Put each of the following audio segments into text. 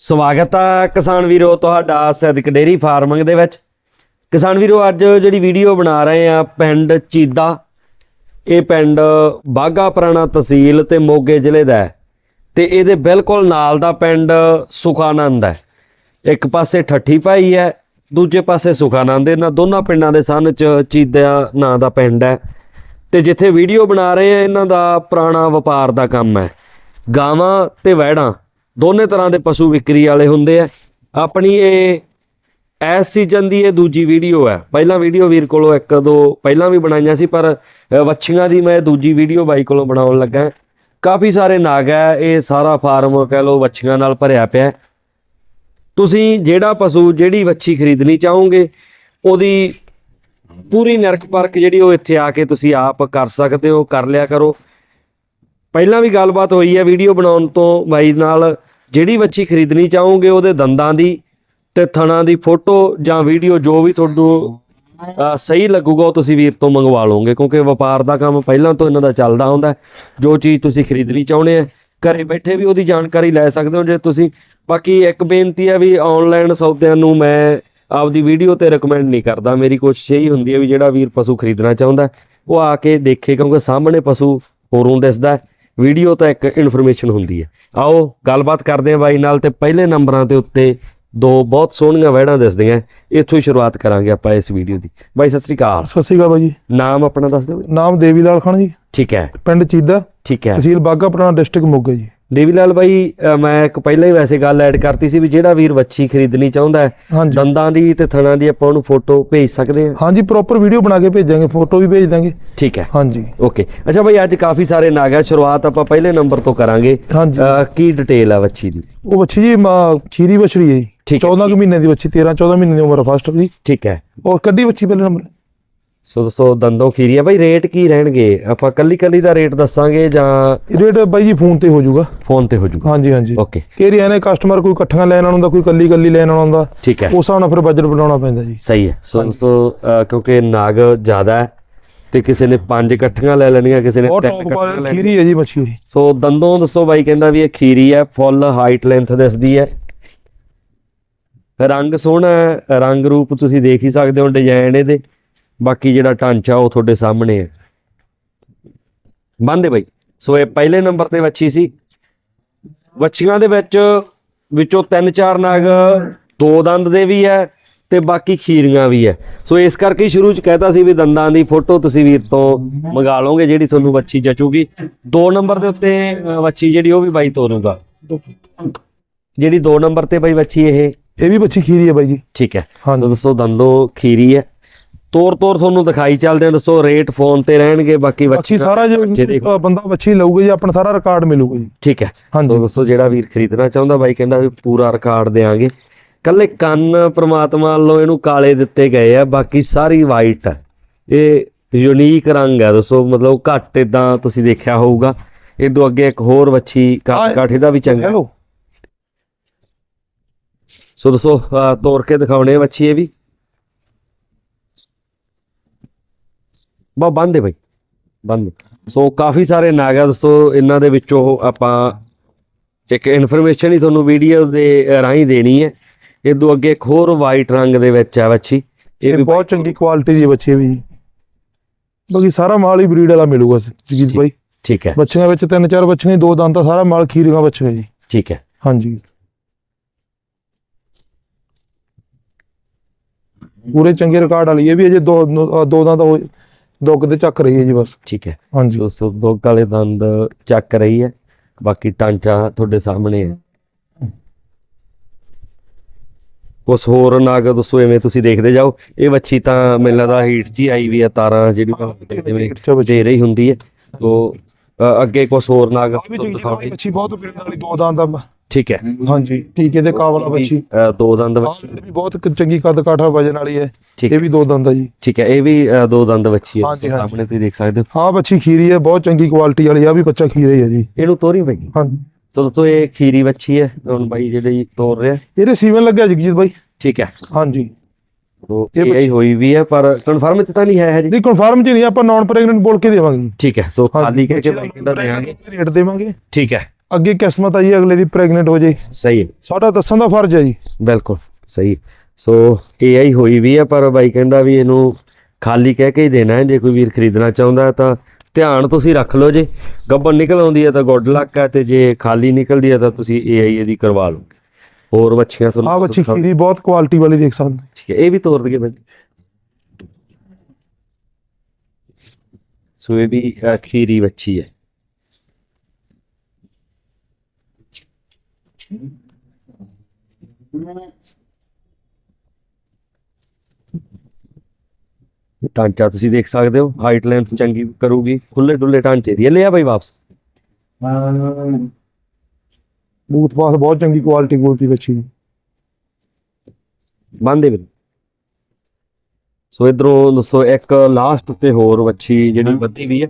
ਸਵਾਗਤ ਹੈ ਕਿਸਾਨ ਵੀਰੋ ਤੁਹਾਡਾ ਸਦਕ ਡੇਰੀ ਫਾਰਮਿੰਗ ਦੇ ਵਿੱਚ। ਕਿਸਾਨ ਵੀਰੋ, ਅੱਜ ਜਿਹੜੀ ਵੀਡੀਓ ਬਣਾ ਰਹੇ ਆ ਪਿੰਡ ਚੀਦਾ, ਇਹ ਪਿੰਡ ਬਾਗਾ ਪੁਰਾਣਾ ਤਹਿਸੀਲ ਤੇ ਮੋਗੇ ਜ਼ਿਲ੍ਹੇ ਦਾ ਹੈ ਤੇ ਇਹਦੇ ਬਿਲਕੁਲ ਨਾਲ ਦਾ ਪਿੰਡ ਸੁਖਾਨੰਦ ਹੈ। ਇੱਕ ਪਾਸੇ ਠੱਠੀ ਭਾਈ ਹੈ, ਦੂਜੇ ਪਾਸੇ ਸੁਖਾਨੰਦ, ਇਹਨਾਂ ਦੋਨਾਂ ਪਿੰਡਾਂ ਦੇ ਸਨ ਚ ਚੀਦਾ ਨਾਂ ਦਾ ਪਿੰਡ ਹੈ। ਤੇ ਜਿੱਥੇ ਵੀਡੀਓ ਬਣਾ ਰਹੇ ਆ, ਇਹਨਾਂ ਦਾ ਪੁਰਾਣਾ ਵਪਾਰ ਦਾ ਕੰਮ ਹੈ। ਗਾਵਾਂ ਤੇ ਵਹਿੜਾਂ ਦੋਨੇ ਤਰ੍ਹਾਂ ਦੇ ਪਸ਼ੂ ਵਿਕਰੀ ਵਾਲੇ ਹੁੰਦੇ ਆ। ਆਪਣੀ ਇਹ ਇਸ ਸੀਜ਼ਨ ਦੀ ਇਹ ਦੂਜੀ ਵੀਡੀਓ ਹੈ ਪਹਿਲਾਂ ਵੀਡੀਓ ਵੀਰ ਕੋਲੋਂ ਇੱਕ ਦੋ ਪਹਿਲਾਂ ਵੀ ਬਣਾਈਆਂ ਸੀ, ਪਰ ਵੱਛੀਆਂ ਦੀ ਮੈਂ ਦੂਜੀ ਵੀਡੀਓ ਬਾਈ ਕੋਲੋਂ ਬਣਾਉਣ ਲੱਗਾ। ਕਾਫੀ ਸਾਰੇ ਨਾਗ ਹੈ ਇਹ ਸਾਰਾ ਫਾਰਮ ਕਹਿ ਲਓ ਵੱਛੀਆਂ ਨਾਲ ਭਰਿਆ ਪਿਆ। ਤੁਸੀਂ ਜਿਹੜਾ ਪਸ਼ੂ, ਜਿਹੜੀ ਵੱਛੀ ਖਰੀਦਣੀ ਚਾਹੋਗੇ, ਉਹਦੀ ਪੂਰੀ ਨਰਕ ਪਰਖ ਜਿਹੜੀ ਉਹ ਇੱਥੇ ਆ ਕੇ ਤੁਸੀਂ ਆਪ ਕਰ ਸਕਦੇ ਹੋ, ਕਰ ਲਿਆ ਕਰੋ। ਪਹਿਲਾਂ ਵੀ ਗੱਲਬਾਤ ਹੋਈ ਹੈ ਵੀਡੀਓ ਬਣਾਉਣ ਤੋਂ ਬਾਈ ਨਾਲ। ਜਿਹੜੀ ਵੱਛੀ ਖਰੀਦਣੀ ਚਾਹੋਗੇ ਉਹਦੇ ਦੰਦਾਂ ਦੀ ਤੇ ਥਣਾਂ ਦੀ ਫੋਟੋ ਜਾਂ ਵੀਡੀਓ ਜੋ ਵੀ ਤੁਹਾਨੂੰ ਸਹੀ ਲੱਗੂਗਾ ਉਹ ਤੁਸੀਂ ਵੀਰ ਤੋਂ ਮੰਗਵਾ ਲਓਗੇ, ਕਿਉਂਕਿ ਵਪਾਰ ਦਾ ਕੰਮ ਪਹਿਲਾਂ ਤੋਂ ਇਹਨਾਂ ਦਾ ਚੱਲਦਾ ਹੁੰਦਾ ਜੋ ਚੀਜ਼ ਤੁਸੀਂ ਖਰੀਦਣੀ ਚਾਹੁੰਦੇ ਆ, ਘਰੇ ਬੈਠੇ ਵੀ ਉਹਦੀ ਜਾਣਕਾਰੀ ਲੈ ਸਕਦੇ ਹੋ, ਜੇ ਤੁਸੀਂ, ਬਾਕੀ ਇੱਕ ਬੇਨਤੀ ਹੈ ਵੀ ਆਨਲਾਈਨ ਸੌਦਿਆਂ ਨੂੰ ਮੈਂ ਆਪਦੀ ਵੀਡੀਓ ਤੇ ਰეკਮੈਂਡ ਨਹੀਂ ਕਰਦਾ, ਮੇਰੀ ਕੋਸ਼ਿਸ਼ ਇਹੀ ਹੁੰਦੀ ਹੈ ਵੀ ਜਿਹੜਾ ਵੀਰ ਪਸ਼ੂ ਖਰੀਦਣਾ ਚਾਹੁੰਦਾ ਉਹ ਆ ਕੇ ਦੇਖੇ, ਕਿਉਂਕਿ ਸਾਹਮਣੇ ਪਸ਼ੂ ਹੋਰੋਂ ਦਿਸਦਾ ਵੀਡੀਓ ਤਾਂ ਇੱਕ ਇਨਫੋਰਮੇਸ਼ਨ ਹੁੰਦੀ ਹੈ। ਆਓ ਗੱਲਬਾਤ ਕਰਦੇ ਹਾਂ ਬਾਈ ਨਾਲ ਤੇ ਪਹਿਲੇ ਨੰਬਰਾਂ ਦੇ ਉੱਤੇ ਦੋ ਬਹੁਤ ਸੋਹਣੀਆਂ ਵਹਿੜਾਂ ਦਿਸਦੀਆਂ। ਇੱਥੋਂ ਹੀ ਸ਼ੁਰੂਆਤ ਕਰਾਂਗੇ ਆਪਾਂ ਇਸ ਵੀਡੀਓ ਦੀ। ਬਾਈ ਸਤਿ ਸ੍ਰੀ ਅਕਾਲ। ਸਤਿ ਸ਼੍ਰੀ ਅਕਾਲ ਬਾਈ ਜੀ। ਨਾਮ ਆਪਣਾ ਦੱਸ ਦਿਓ ਨਾਮ ਦੇਵੀ ਲਾਲ ਖਾਨ ਜੀ। ਠੀਕ ਹੈ। ਪਿੰਡ ਚੀਦਾ। ਠੀਕ ਹੈ। ਤਹਿਸੀਲ ਬਾਗਾ ਪੁਰਾਣਾ ਡਿਸਟ੍ਰਿਕਟ ਮੋਗਾ ਜੀ। ਦੇਵੀ ਲਾਲ ਬਾਈ ਮੈਂ ਇੱਕ ਪਹਿਲਾਂ ਹੀ ਵੈਸੇ ਗੱਲ ਐਡ ਕਰਤੀ ਸੀ ਵੀ ਜਿਹੜਾ ਵੀਰ ਵੱਛੀ ਖਰੀਦਣੀ ਚਾਹੁੰਦਾ ਦੰਦਾਂ ਦੀ ਤੇ ਥਣਾਂ ਦੀ ਆਪਾਂ ਉਹਨੂੰ ਫੋਟੋ ਭੇਜ ਸਕਦੇ ਹਾਂ? ਹਾਂਜੀ ਪ੍ਰੋਪਰ ਵੀਡੀਓ ਬਣਾ ਕੇ ਭੇਜਾਂਗੇ ਫੋਟੋ ਵੀ ਭੇਜ ਦਾਂਗੇ। ਠੀਕ ਹੈ। ਹਾਂਜੀ। ਓਕੇ ਅੱਛਾ ਬਾਈ ਅੱਜ ਕਾਫੀ ਸਾਰੇ ਨਾਗ ਹੈ ਸ਼ੁਰੂਆਤ ਆਪਾਂ ਪਹਿਲੇ ਨੰਬਰ ਤੋਂ ਕਰਾਂਗੇ। ਕੀ ਡਿਟੇਲ ਹੈ ਵੱਛੀ ਦੀ? ਉਹ ਬੱਚੀ ਜੀ ਖੀਰੀ ਬਛੜੀ ਹੈ ਜੀ। ਠੀਕ ਹੈ। 14 ਕੁ ਮਹੀਨੇ ਦੀ ਬੱਚੀ 13 14 ਮਹੀਨੇ ਦੀ ਉਮਰ ਫਸਟ ਦੀ। ਠੀਕ ਹੈ। ਉਹ ਕੱਢੀ ਬੱਚੀ ਪਹਿਲੇ ਨੰਬਰ ਸੋ ਦੋਸਤੋ ਦੰਦੋਂ ਖੀਰੀ ਹੈ ਬਾਈ ਰੇਟ ਕੀ ਰਹਿਣਗੇ? ਆਪਾਂ ਕੱਲੀ ਕੱਲੀ ਦਾ ਰੇਟ ਦੱਸਾਂਗੇ ਜਾਂ ਰੇਟ ਬਾਈ ਜੀ ਫੋਨ ਤੇ ਹੋ ਜਾਊਗਾ। ਫੋਨ ਤੇ ਹੋ ਜਾਊਗਾ। ਹਾਂਜੀ ਹਾਂਜੀ। ਓਕੇ ਕੇਰੀ ਐਨੇ ਕਸਟਮਰ ਕੋਈ ਇਕੱਠੀਆਂ ਲੈਣ ਆਉਂਦਾ ਕੋਈ ਕੱਲੀ ਕੱਲੀ ਲੈਣ ਆਉਂਦਾ ਠੀਕ ਹੈ। ਉਸ ਹਿਸਾਬ ਨਾਲ ਫਿਰ ਬਜਟ ਬਣਾਉਣਾ ਪੈਂਦਾ ਜੀ। ਸਹੀ ਹੈ। ਸੋ ਦੋਸਤੋ ਕਿਉਂਕਿ ਨਾਗ ਜ਼ਿਆਦਾ ਹੈ ਤੇ ਕਿਸੇ ਨੇ ਪੰਜ ਇਕੱਠੀਆਂ ਲੈ ਲੈਣੀਆਂ ਕਿਸੇ ਨੇ ਤਿੰਨ ਇਕੱਠੀਆਂ ਖੀਰੀ ਹੈ ਜੀ ਬੱਚੀ ਦੀ ਸੋ ਦੰਦੋਂ ਦੱਸੋ ਬਾਈ ਕਹਿੰਦਾ ਵੀ ਇਹ ਖੀਰੀ ਹੈ ਫੁੱਲ ਹਾਈਟ ਲੈਂਥ ਦਿਸਦੀ ਹੈ। ਰੰਗ ਸੋਹਣਾ ਹੈ ਰੰਗ ਰੂਪ ਤੁਸੀਂ ਦੇਖ ਹੀ ਸਕਦੇ ਹੋ ਡਿਜ਼ਾਈਨ ਇਹਦੇ। ਬਾਕੀ ਜਿਹੜਾ ਢਾਂਚਾ ਉਹ ਤੁਹਾਡੇ ਸਾਹਮਣੇ ਹੈ। ਬੰਦੇ ਬਾਈ। ਸੋ ਇਹ ਪਹਿਲੇ ਨੰਬਰ ਤੇ ਵੱਛੀ ਸੀ। ਵੱਛੀਆਂ ਦੇ ਵਿੱਚ ਵਿੱਚੋਂ ਤਿੰਨ ਚਾਰ ਨਾਗ ਦੋ ਦੰਦ ਦੇ ਵੀ ਹੈ ਤੇ ਬਾਕੀ ਖੀਰੀਆਂ ਵੀ ਹੈ। ਸੋ ਇਸ ਕਰਕੇ ਹੀ ਸ਼ੁਰੂ ਚ ਕਹਿਤਾ ਸੀ ਵੀ ਦੰਦਾਂ ਦੀ ਫੋਟੋ ਤੁਸੀਂ ਵੀਰ ਤੋਂ ਮੰਗਾ ਲਓਗੇ ਜਿਹੜੀ ਤੁਹਾਨੂੰ ਵੱਛੀ ਜਚੂਗੀ। ਦੋ ਨੰਬਰ ਦੇ ਉੱਤੇ ਵੱਛੀ ਜਿਹੜੀ ਉਹ ਵੀ ਬਾਈ ਤੋਰੂਗਾ। ਜਿਹੜੀ ਦੋ ਨੰਬਰ ਤੇ ਬਾਈ ਵੱਛੀ ਇਹ। ਇਹ ਵੀ ਬੱਚੀ ਖੀਰੀ ਹੈ ਬਾਈ ਜੀ। ਠੀਕ ਹੈ। ਹਾਂਜੀ। ਦੱਸੋ ਦੰਦੋ ਖੀਰੀ ਹੈ। ਤੋਰ ਤੋਰ ਤੁਹਾਨੂੰ ਦਿਖਾਈ ਚੱਲਦੇ ਆ ਦੱਸੋ ਰੇਟ ਫੋਨ ਤੇ ਰਹਿਣਗੇ ਬਾਕੀ ਬੱਚੀ ਸਾਰਾ ਜੇ ਬੰਦਾ ਬੱਚੀ ਲਊਗਾ ਜੀ ਆਪਣਾ ਸਾਰਾ ਰਿਕਾਰਡ ਮਿਲੂਗਾ ਜੀ। ਠੀਕ ਹੈ। ਹਾਂਜੀ। ਦੋਸਤੋ ਜਿਹੜਾ ਵੀਰ ਖਰੀਦਣਾ ਚਾਹੁੰਦਾ ਬਾਈ ਕਹਿੰਦਾ ਵੀ ਪੂਰਾ ਰਿਕਾਰਡ ਦੇਾਂਗੇ ਕੱਲੇ ਕੰਨ ਪ੍ਰਮਾਤਮਾ ਵੱਲੋਂ ਇਹਨੂੰ ਕਾਲੇ ਦਿੱਤੇ ਗਏ ਆ ਬਾਕੀ ਸਾਰੀ ਵਾਈਟ ਹੈ ਇਹ ਯੂਨੀਕ ਰੰਗ ਹੈ ਦੋਸਤੋ ਮਤਲਬ ਘੱਟ ਇਦਾਂ ਤੁਸੀਂ ਦੇਖਿਆ ਹੋਊਗਾ। ਇਹ ਤੋਂ ਅੱਗੇ ਇੱਕ ਹੋਰ ਵੱਛੀ ਕਾਠ ਕਾਠੇ ਦਾ ਵੀ ਚੰਗਾ। ਸੋ ਅਹ ਤੋੜ ਕੇ ਦਿਖਾਉਣੇ ਵੱਛੀ ਇਹ ਵੀ। ਬਾ ਬੰਦੇ ਬਈ ਬੰਦ। ਸੋ ਕਾਫੀ ਸਾਰੇ ਨਾਗ ਆ ਦੋਸਤੋ ਇਹਨਾਂ ਦੇ ਵਿੱਚੋਂ ਆਪਾਂ ਇੱਕ ਇਨਫੋਰਮੇਸ਼ਨ ਹੀ ਤੁਹਾਨੂੰ ਵੀਡੀਓ ਦੇ ਰਾਹੀਂ ਦੇਣੀ ਹੈ। ਇਹ ਤੋਂ ਅੱਗੇ ਇੱਕ ਹੋਰ ਵਾਈਟ ਰੰਗ ਦੇ ਵਿੱਚ ਆ ਵੱਛੀ। ਇਹ ਇਹ ਵੀ ਬਹੁਤ ਚੰਗੀ ਕੁਆਲਿਟੀ ਦੀ ਬੱਚੀ ਹੈ ਵੀ। ਬਾਕੀ ਸਾਰਾ ਮਾਲ ਹੀ ਬਰੀਡ ਵਾਲਾ ਮਿਲੂਗਾ ਜੀ ਜੀ। ਬਾਈ। ਠੀਕ ਹੈ। ਬੱਚਿਆਂ ਵਿੱਚ ਤਿੰਨ ਚਾਰ ਬੱਚੀਆਂ ਦੋ ਦੰਦ ਤਾਂ ਸਾਰਾ ਮਾਲ ਖੀਰੀਆਂ ਬੱਚੀਆਂ ਜੀ। ਠੀਕ ਹੈ। ਹਾਂਜੀ। ਪੂਰੇ ਚੰਗੇ ਰਿਕਾਰਡ ਵਾਲੀ ਹੈ ਵੀ ਅਜੇ ਦੋ ਦੋ ਦੰਦ ਹੋ ਦੋ ਚੱਕ ਰਹੀ ਹੈ ਜੀ ਬਸ। ਠੀਕ ਹੈ। ਹਾਂਜੀ। ਦੋਸਤੋ ਦੋ ਕਾਲੇ ਦੰਦ ਚੱਕ ਰਹੀ ਹੈ ਬਾਕੀ ਟਾਂਚਾ ਤੁਹਾਡੇ ਸਾਹਮਣੇ ਹੈ। ਕੁਛ ਹੋਰ ਨਾਗ ਦੋਸਤੋ ਐਵੇਂ ਤੁਸੀਂ ਦੇਖਦੇ ਜਾਓ। ਇਹ ਵੱਛੀ ਤਾਂ ਮੈਨੂੰ ਲੱਗਦਾ ਹੀਟ ਜੀ ਆਈ ਵੀ ਹੈ ਤਾਰਾਂ ਜਿਹੜੀ ਬੱਚੀ ਦੇ ਰਹੀ ਹੁੰਦੀ ਹੈ। ਸੋ ਅ, ਅੱਗੇ ਕੁਛ ਹੋਰ ਨਾਗ ਵੀ ਚੰਗੀ ਦਿਖਾਉਣੇ ਬੱਚੀ ਬਹੁਤ ਬਰੀਡ ਵਾਲੀ ਦੋ ਦੰਦ ਆ ਠੀਕ ਹੈ। ਹਾਂਜੀ ਟੀਕੇ ਦੇ ਕਾਬਲਾ ਬੱਚੀ। ਦੋ ਦੰਦ ਆਹ ਵੀ ਬਹੁਤ ਚੰਗੀ ਕੱਦ ਕਾਠਾ ਵਜਨ ਵਾਲੀ ਹੈ। ਠੀਕ ਇਹ ਵੀ ਦੋ ਦੰਦ ਆ ਜੀ। ਠੀਕ ਹੈ ਇਹ ਵੀ ਦੋ ਦੰਦ ਵੱਛੀ ਹੈ। ਸਾਹਮਣੇ ਤੁਸੀਂ ਦੇਖ ਸਕਦੇ ਹੋ। ਹਾਂ ਬੱਚੀ ਖੀਰੀ ਹੈ ਬਹੁਤ ਚੰਗੀ ਕੁਆਲਿਟੀ ਵਾਲੀ ਆ ਵੀ ਬੱਚਾ ਖੀਰਾ ਹੀ ਹੈ ਜੀ। ਇਹਨੂੰ ਤੋਰੀ ਪਈ? ਹਾਂਜੀ। ਤੋ ਦੋਸਤੋ ਇਹ ਖੀਰੀ ਵੱਛੀ ਹੈ ਹੁਣ ਬਾਈ ਜਿਹੜੇ ਤੋਰ ਰਿਹਾ। ਇਹਦੇ ਸੀਵਨ ਲੱਗਿਆ ਜਗਜੀਤ ਬਾਈ। ਠੀਕ ਹੈ। ਹਾਂਜੀ। ਤੋ ਇਹ ਹੀ ਹੋਈ ਵੀ ਹੈ ਪਰ ਕਨਫਰਮ ਚ ਤਾਂ ਨਹੀਂ ਹੈ ਹਜੇ ਨਹੀਂ ਕਨਫਰਮ ਜੀ ਨਹੀਂ ਆਪਾਂ ਨਾਨ ਪ੍ਰੈਗਨੈਂਟ ਬੋਲ ਕੇ ਦੇਵਾਂਗੇ। ਠੀਕ ਹੈ ਸੋ ਖਾਲੀ ਕਰਕੇ ਬੱਚੇ ਬਾਈ ਕਹਿੰਦਾ ਦੇਾਂਗੇ ਰੇਟ ਦੇਵਾਂਗੇ। ਠੀਕ ਹੈ। ਅੱਗੇ ਕਿਸਮਤ ਆ ਜੀ ਅਗਲੇ ਦੀ ਪ੍ਰੈਗਨੈਂਟ ਹੋ ਜੇ। ਸਹੀ ਹੈ। ਸਾਡਾ ਦੱਸਣ ਦਾ ਫਰਜ਼ ਹੈ ਜੀ। ਬਿਲਕੁਲ ਸਹੀ ਸੋ AI ਹੋਈ ਵੀ ਹੈ ਪਰ ਬਾਈ ਕਹਿੰਦਾ ਵੀ ਇਹਨੂੰ ਖਾਲੀ ਕਹਿ ਕੇ ਹੀ ਦੇਣਾ ਹੈ। ਜੇ ਕੋਈ ਵੀਰ ਖਰੀਦਣਾ ਚਾਹੁੰਦਾ ਤਾਂ ਧਿਆਨ ਤੁਸੀਂ ਰੱਖ ਲਓ ਜੇ। ਗੱਬਨ ਨਿਕਲ ਆਉਂਦੀ ਹੈ ਤਾਂ ਗੁੱਡ ਲੱਕ ਹੈ ਤੇ ਜੇ ਖਾਲੀ ਨਿਕਲਦੀ ਹੈ ਤਾਂ ਤੁਸੀਂ AI ਇਹਦੀ ਕਰਵਾ ਲਓ। ਹੋਰ ਬੱਚੀਆਂ ਆ ਤੁਹਾਨੂੰ ਬੱਚੀ ਖੀਰੀ ਬਹੁਤ ਕੁਆਲਿਟੀ ਵਾਲੀ ਦੇਖ ਸਕਦੇ ਠੀਕ ਹੈ ਇਹ ਵੀ ਤੋੜ ਦਈਏ ਬੰਦੇ ਸੋ ਇਹ ਵੀ ਖੀਰੀ ਬੱਚੀ ਹੈ। ਢਾਂਚਾ ਤੁਸੀਂ ਦੇਖ ਸਕਦੇ ਹੋ ਹਾਈਟ ਲੈਂਥ ਚੰਗੀ ਕਰੂਗੀ ਖੁੱਲੇ ਡੁੱਲੇ ਢਾਂਚੇ ਦੀ। ਲਿਆ ਬਾਈ ਵਾਪਸ। ਬੂਥ ਪਾਸ ਬਹੁਤ ਚੰਗੀ ਕੁਆਲਿਟੀ ਕੁਆਲਿਟੀ ਬੱਚੀ। ਬੰਦੇ ਵੀ ਸੋ ਇਧਰੋਂ ਦੱਸੋ ਇੱਕ ਲਾਸਟ ਉੱਤੇ ਹੋਰ ਵੱਛੀ ਜਿਹੜੀ ਬੱਤੀ ਵੀ ਹੈ।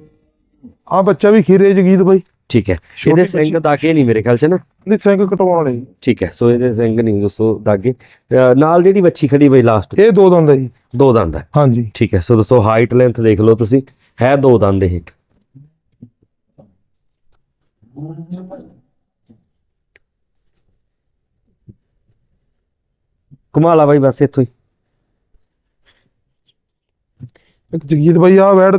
ਆ ਬੱਚਾ ਵੀ ਖੀਰੇ ਜਗੀਤ ਬਾਈ। ਠੀਕ ਹੈ। ਇਹਦੇ। ਸਿੰਘ ਦਾਗੇ ਨਹੀਂ ਮੇਰੇ ਖਿਆਲ ਚ ਨਾ? ਇਹਦੇ ਸਿੰਘ ਕਟਵਾਉਣ ਜੀ। ਠੀਕ ਹੈ ਸੋ ਇਹਦੇ ਸਿੰਘ ਨਹੀਂ ਦੋਸਤੋ ਦਾਗੇ। ਨਾਲ ਜਿਹੜੀ ਵੱਛੀ ਖੜੀ ਬਈ ਲਾਸਟ ਇਹ ਦੋ ਦੰਦ ਹੈ ਜੀ। ਦੋ ਦੰਦ ਹੈ। ਹਾਂਜੀ। ਠੀਕ ਹੈ ਸੋ ਦੋਸਤੋ ਹਾਈਟ ਲੈਂਥ ਦੇਖ ਲਓ ਤੁਸੀਂ। ਹੈ ਦੋ ਦੰਦ ਇਹ। ਕਮਾਲਾ ਬਾਈ ਬਸ ਇੱਥੋਂ ਹੀ। ਇੱਕ ਜਗੀਤ ਬਾਈ ਆ ਵੈੜ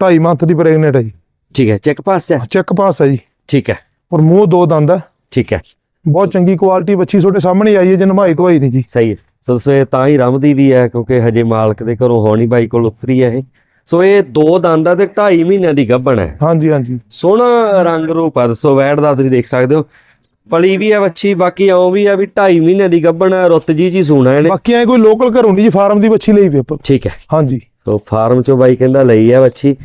2.5 ਮੰਥ ਦੀ ਪ੍ਰੈਗਨੈਂਟ ਹੈ ਜੀ। ਠੀਕ ਹੈ ਚੈੱਕ ਪਾਸ ਹੈ? ਚੈੱਕ ਪਾਸ ਹੈ ਜੀ। ਠੀਕ ਹੈ। ਔਰ ਮੂੰਹ ਦੋ ਦੰਦ ਹੈ। ਠੀਕ ਹੈ। ਬਹੁਤ ਚੰਗੀ ਕੁਆਲਿਟੀ ਬੱਚੀ ਤੁਹਾਡੇ ਸਾਹਮਣੇ ਆਈ ਹੈ ਜਨਮਾਈ ਤੋਂ ਆਈ ਨਹੀਂ ਜੀ। ਸਹੀ ਹੈ। ਸੋ ਇਹ ਤਾਂ ਹੀ ਰਮਦੀ ਵੀ ਹੈ ਕਿਉਂਕਿ ਹਜੇ ਮਾਲਕ ਦੇ ਘਰੋਂ ਹੋਣੀ ਬਾਈ ਕੋਲ ਉਤਰੀ ਹੈ ਇਹ। ਸੋ ਇਹ ਦੋ ਦੰਦਾਂ ਤੇ 2.5 ਮਹੀਨਿਆਂ ਦੀ ਗੱਭਣ ਹੈ। ਹਾਂਜੀ ਹਾਂਜੀ। ਸੋਹਣਾ ਰੰਗ ਰੂਪ ਆ ਦੱਸੋ ਵੈੜ ਦਾ ਤੁਸੀਂ ਦੇਖ ਸਕਦੇ ਹੋ। ਪਲੀ ਵੀ ਆ ਵੱਛੀ ਬਾਕੀ ਆਉਂ ਵੀ ਆ ਵੀ 2.5 ਮਹੀਨਿਆਂ ਦੀ ਗੱਭਣ ਹੈ ਰੁੱਤ ਜੀ ਜੀ ਸੂਣਾ ਇਹਨੇ। ਬਾਕੀ ਐ ਕੋਈ ਲੋਕਲ ਘਰੋਂ ਨਹੀਂ ਜੀ ਫਾਰਮ ਦੀ ਬੱਚੀ ਲਈ ਵੀ ਆਪਾਂ। ਠੀਕ ਹੈ। ਹਾਂਜੀ। ਸੋ ਫਾਰਮ ਚੋਂ ਬਾਈ ਕਹਿੰਦਾ ਲਈ ਆ ਵੱਛੀ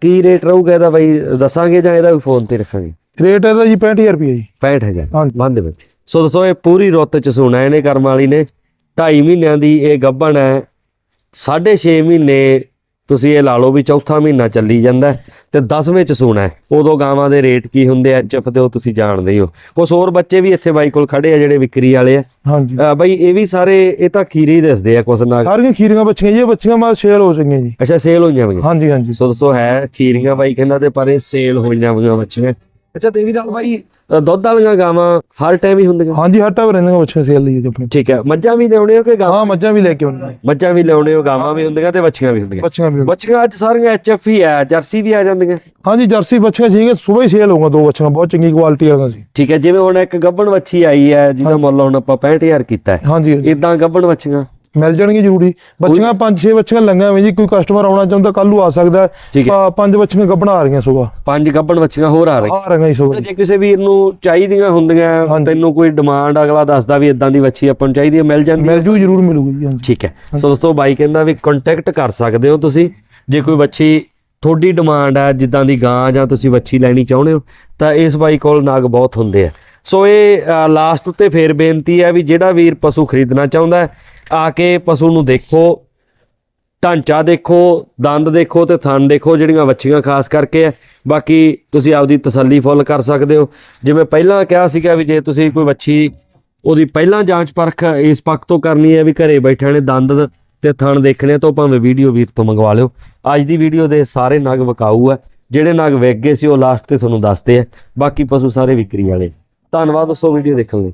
ਕੀ ਰੇਟ ਰਹੂਗਾ ਇਹਦਾ ਬਾਈ? ਦੱਸਾਂਗੇ ਜਾਂ ਇਹਦਾ ਵੀ ਫੋਨ ਤੇ ਰੱਖਾਂਗੇ? ਰੇਟ ਇਹਦਾ ਜੀ 65000 ਰੁਪਏ ਜੀ। 65000 ਹਾਂਜੀ। ਬੰਦ ਵਿੱਚ ਸੋ ਦੱਸੋ ਇਹ ਪੂਰੀ ਰੁੱਤ ਚ ਸੂਣਾ ਇਹਨੇ ਕਰਮ ਵਾਲੀ ਨੇ। 2.5 ਮਹੀਨਿਆਂ ਦੀ ਇਹ ਗੱਭਣ ਹੈ। 6.5 ਮਹੀਨੇ ਤੁਸੀਂ ਇਹ ਲਾ ਲਓ ਵੀ ਚੌਥਾ ਮਹੀਨਾ ਚੱਲੀ ਜਾਂਦਾ ਹੈ ਤੇ 10ਵੇਂ ਚ ਸੂਣਾ ਹੈ। ਉਦੋਂ ਗਾਵਾਂ ਦੇ ਰੇਟ ਕੀ ਹੁੰਦੇ ਆ ਐਚਐਫ ਦੇ ਉਹ ਤੁਸੀਂ ਜਾਣਦੇ ਹੀ ਹੋ। ਕੁਝ ਹੋਰ ਬੱਚੇ ਵੀ ਇੱਥੇ ਬਾਈ ਕੋਲ ਖੜੇ ਆ ਜਿਹੜੇ ਵਿਕਰੀ ਵਾਲੇ ਆ। ਹਾਂਜੀ। ਬਾਈ ਇਹ ਵੀ ਸਾਰੇ ਇਹ ਤਾਂ ਖੀਰੇ ਹੀ ਦੱਸਦੇ ਆ ਕੁਛ ਨਾ ਸਾਰੀਆਂ ਖੀਰੀਆਂ ਬੱਚੀਆਂ ਜੀ ਇਹ ਬੱਚੀਆਂ ਮਾਲ ਸੇਲ ਹੋ ਚੁੱਕੀਆਂ ਜੀ। ਅੱਛਾ ਸੇਲ ਹੋਈਆਂ ਹੋਈਆਂ। ਹਾਂਜੀ ਹਾਂਜੀ। ਸੋ ਦੋਸਤੋ ਹੈ ਖੀਰੀਆਂ ਬਾਈ ਕਹਿੰਦਾ ਤੇ ਪਰ ਇਹ ਸੇਲ ਹੋਈਆਂ ਹੋਈਆਂ ਬੱਚੀਆਂ। ਅੱਛਾ ਤੇ ਵੀ ਨਾਲ ਬਾਈ ਅ, ਦੁੱਧ ਵਾਲੀਆਂ ਗਾਵਾਂ ਹਰ ਟਾਈਮ ਹੀ ਹੁੰਦੀਆਂ? ਹਾਂਜੀ ਹਟਾ ਵੀ ਰਹਿੰਦੀਆਂ ਬੱਚੀਆਂ ਸੇਲ ਲਈ ਜੀ ਆਪਣੇ। ਠੀਕ ਹੈ ਮੱਝਾਂ ਵੀ ਲਿਆਉਣੇ ਹੋ ਕਿ ਗਾਵਾਂ? ਹਾਂ ਮੱਝਾਂ ਵੀ ਲੈ ਕੇ ਆਉਂਦੇ ਮੱਝਾਂ ਵੀ ਲਿਆਉਣੇ ਹੋ ਗਾਵਾਂ ਵੀ ਹੁੰਦੀਆਂ ਤੇ ਬੱਚੀਆਂ ਵੀ ਹੁੰਦੀਆਂ? ਬੱਚੀਆਂ ਵੀ ਬੱਚੀਆਂ ਅੱਜ ਸਾਰੀਆਂ ਐਚਐਫ ਹੀ ਆ ਜਰਸੀ ਵੀ ਆ ਜਾਂਦੀਆਂ? ਹਾਂਜੀ ਜਰਸੀ ਬੱਚੀਆਂ ਸੀਗੀਆਂ ਸਵੇਰ ਹੀ ਸੇਲ ਹੋਊਗਾ ਦੋ ਬੱਚੀਆਂ ਬਹੁਤ ਚੰਗੀ ਕੁਆਲਿਟੀ ਵਾਲੀਆਂ ਸੀ ਠੀਕ ਹੈ ਜਿਵੇਂ ਹੁਣ ਇੱਕ ਗੱਬਣ ਵੱਛੀ ਆਈ ਹੈ ਜਿਹਦਾ ਮੁੱਲ ਹੁਣ ਆਪਾਂ 65000 ਕੀਤਾ ਹੈ। ਹਾਂਜੀ ਇਦਾਂ ਗੱਬਣ ਵੱਛੀਆਂ? ਮਿਲ ਜਾਣਗੇ ਜ਼ਰੂਰੀ। ਬੱਚੀਆਂ ਪੰਜ ਛੇ ਬੱਚੀਆਂ ਲੰਗਾ ਹੋਈਆਂ ਜੀ ਕੋਈ ਕਸਟਮਰ ਆਉਣਾ ਚਾਹੁੰਦਾ ਕੱਲ ਨੂੰ ਆ ਸਕਦਾ ਪੰਜ ਬੱਚੀਆਂ ਗੱਬਣਾ ਆ ਰਹੀਆਂ ਸੁਬਾ ਪੰਜ ਗੱਬਣ ਵੱਛੀਆਂ ਹੋਰ ਆ ਰਹੀਆਂ। ਆ ਰਹੀਆਂ ਸੁਬਾ ਜੇ। ਕਿਸੇ ਵੀਰ ਨੂੰ ਚਾਹੀਦੀਆਂ ਹੁੰਦੀਆਂ। ਤੈਨੂੰ ਕੋਈ ਡਿਮਾਂਡ ਅਗਲਾ ਦੱਸਦਾ ਵੀ ਇਦਾਂ ਦੀ ਵੱਛੀ ਆਪਾਂ ਨੂੰ ਚਾਹੀਦੀ ਹੈ ਮਿਲ ਜਾਂਦੀ ਮਿਲ ਜੂ ਜ਼ਰੂਰ ਮਿਲੂਗੀ ਹਾਂਜੀ। ਠੀਕ ਹੈ। ਸੋ ਦੋਸਤੋ ਬਾਈ ਕਹਿੰਦਾ ਵੀ ਕੰਟੈਕਟ ਕਰ ਸਕਦੇ ਹੋ ਤੁਸੀਂ। ਜੇ ਕੋਈ ਵੱਛੀ ਤੁਹਾਡੀ ਡਿਮਾਂਡ ਹੈ ਜਿੱਦਾਂ ਦੀ ਗਾਂ ਜਾਂ ਤੁਸੀਂ ਵੱਛੀ ਲੈਣੀ ਚਾਹੁੰਦੇ ਹੋ ਤਾਂ ਇਸ ਬਾਈ ਕੋਲ ਨਾਗ ਬਹੁਤ ਹੁੰਦੇ ਆ। ਸੋ ਇਹ ਲਾਸਟ ਉੱਤੇ ਫੇਰ ਬੇਨਤੀ ਹੈ ਵੀ ਜਿਹੜਾ ਵੀਰ ਪਸ਼ੂ ਖਰੀਦਣਾ ਚਾਹੁੰਦਾ ਹੈ ਆ ਕੇ ਪਸ਼ੂ ਨੂੰ ਦੇਖੋ, ਢਾਂਚਾ ਦੇਖੋ, ਦੰਦ ਦੇਖੋ ਤੇ ਥਣ ਦੇਖੋ ਜਿਹੜੀਆਂ ਵੱਛੀਆਂ ਖਾਸ ਕਰਕੇ ਹੈ। ਬਾਕੀ ਤੁਸੀਂ ਆਪਦੀ ਤਸੱਲੀ ਫੁੱਲ ਕਰ ਸਕਦੇ ਹੋ। ਜਿਵੇਂ ਪਹਿਲਾਂ ਕਿਹਾ ਸੀਗਾ ਵੀ ਜੇ ਤੁਸੀਂ ਕੋਈ ਵੱਛੀ ਉਹਦੀ ਪਹਿਲਾਂ ਜਾਂਚ ਪਰਖ ਇਸ ਪੱਖ ਤੋਂ ਕਰਨੀ ਹੈ ਵੀ ਘਰੇ ਬੈਠਿਆਂ ਨੇ ਦੰਦ ਤੇ ਥਣ ਦੇਖਣੇ ਤੋਂ ਭਾਵੇਂ ਵੀਡੀਓ ਵੀਰ ਤੋਂ ਮੰਗਵਾ ਲਿਓ। ਅੱਜ ਦੀ ਵੀਡੀਓ ਦੇ ਸਾਰੇ ਨਗ ਵਿਕਾਊ ਹੈ। ਜਿਹੜੇ ਨਗ ਵਿਕ ਗਏ ਸੀ ਉਹ ਲਾਸਟ ਤੇ ਤੁਹਾਨੂੰ ਦੱਸਦੇ ਆ। ਬਾਕੀ ਪਸ਼ੂ ਸਾਰੇ ਵਿਕਰੀ ਵਾਲੇ ਧੰਨਵਾਦ ਦੋਸਤੋ ਵੀਡੀਓ ਦੇਖਣ ਲਈ।